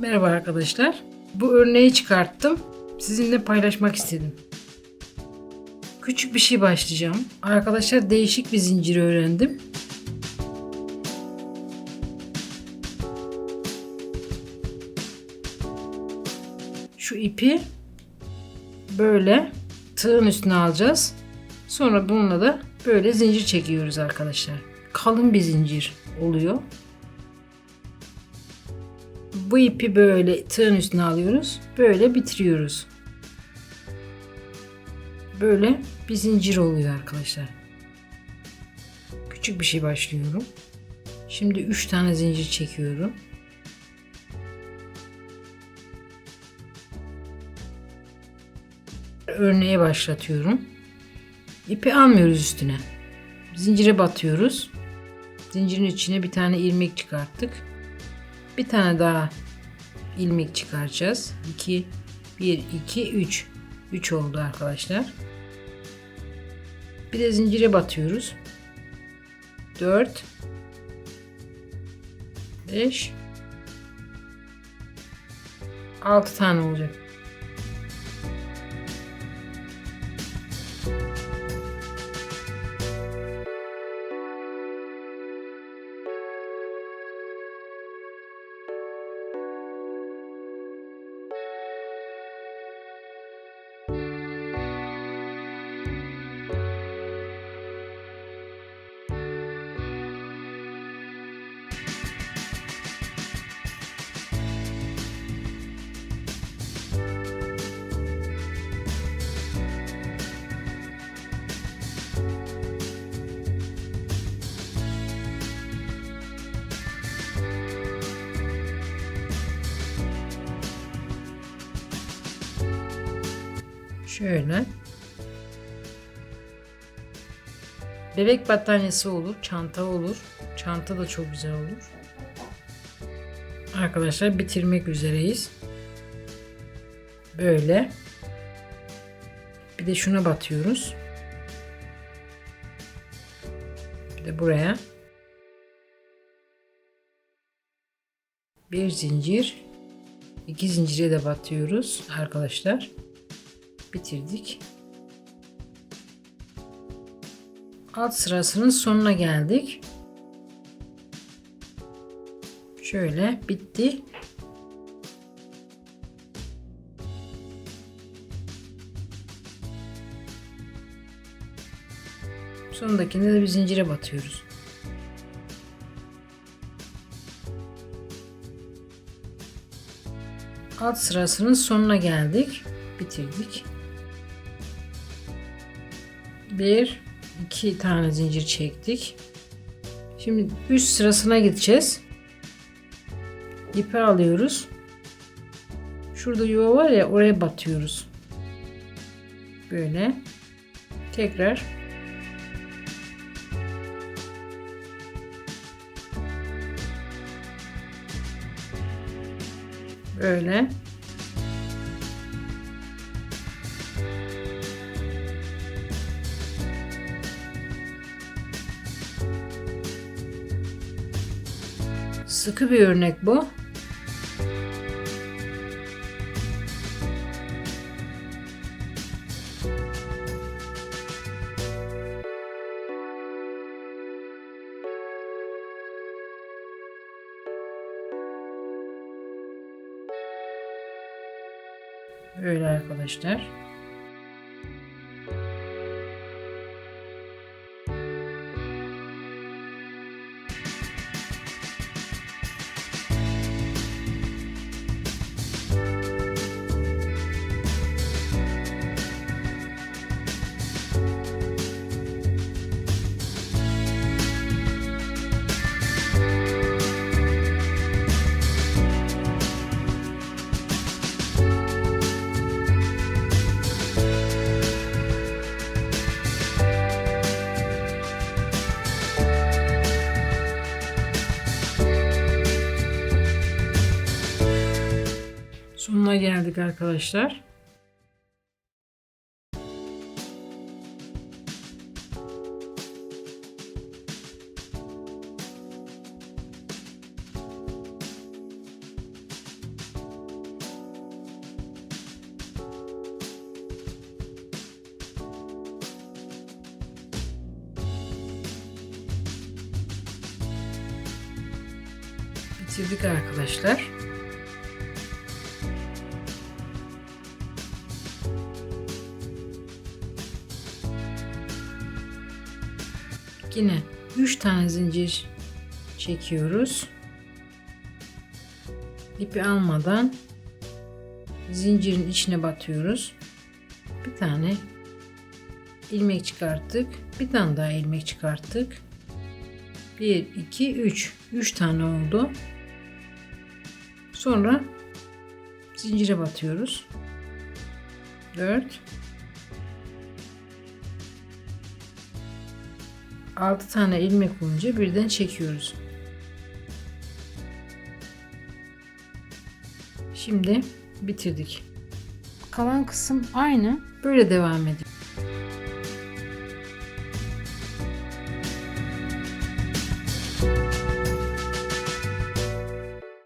Merhaba arkadaşlar. Bu örneği çıkarttım. Sizinle paylaşmak istedim. Küçük bir şey başlayacağım. Arkadaşlar değişik bir zincir öğrendim. Şu ipi böyle tığın üstüne alacağız. Sonra bununla da böyle zincir çekiyoruz arkadaşlar. Kalın bir zincir oluyor. Bu ipi böyle tığın üstüne alıyoruz. Böyle bitiriyoruz. Böyle bir zincir oluyor arkadaşlar. Küçük bir şey başlıyorum. Şimdi 3 tane zincir çekiyorum. Örneğe başlatıyorum. İpi almıyoruz üstüne. Zincire batıyoruz. Zincirin içine bir tane ilmek çıkarttık. Bir tane daha ilmek çıkaracağız. 2 1 2 3 3 oldu arkadaşlar. Bir de zincire batıyoruz. 4 5 6 tane olacak. Şöyle. Bebek battaniyesi olur, çanta olur. Çanta da çok güzel olur. Arkadaşlar bitirmek üzereyiz. Böyle. Bir de şuna batıyoruz. Bir de buraya. Bir zincir. iki zincire de batıyoruz arkadaşlar bitirdik. Alt sırasının sonuna geldik. Şöyle bitti. Sondakinde de bir zincire batıyoruz. Alt sırasının sonuna geldik. Bitirdik. Bir, iki tane zincir çektik. Şimdi üst sırasına gideceğiz. İpi alıyoruz. Şurada yuva var ya oraya batıyoruz. Böyle. Tekrar böyle Sıkı bir örnek bu. Böyle arkadaşlar. sonuna geldik arkadaşlar. bitirdik arkadaşlar. Yine 3 tane zincir çekiyoruz. İpi almadan zincirin içine batıyoruz. Bir tane ilmek çıkarttık. Bir tane daha ilmek çıkarttık. 1 2 3 3 tane oldu. Sonra zincire batıyoruz. 4 6 tane ilmek olunca birden çekiyoruz. Şimdi bitirdik. Kalan kısım aynı. Böyle devam ediyor.